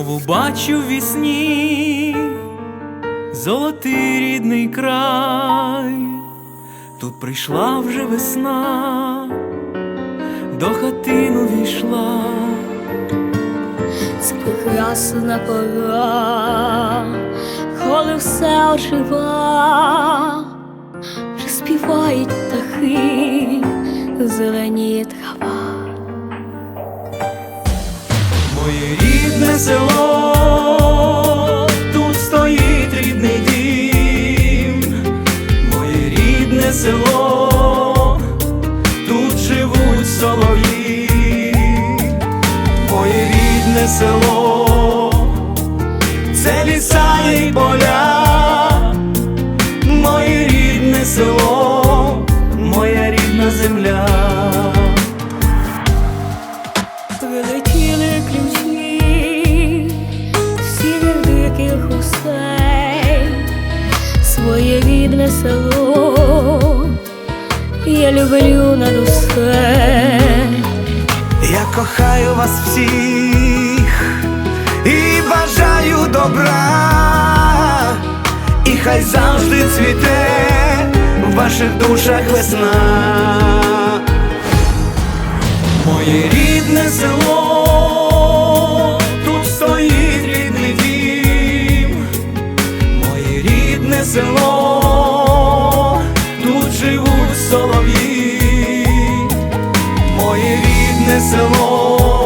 Знову бачу вісні золотий рідний край, тут прийшла вже весна, до хатину війшла. Це прекрасна пора, коли все ожива, вже співають птахи, зеленіє трава. Рідне село, тут стоїть рідний дім, моє рідне село, тут живуть солов'ї, моє рідне село, село, я люблю над усе. Я кохаю вас всіх і бажаю добра, і хай завжди цвіте в ваших душах весна. Моє рідне село, тут стоїть рідний дім, моє рідне село, veselo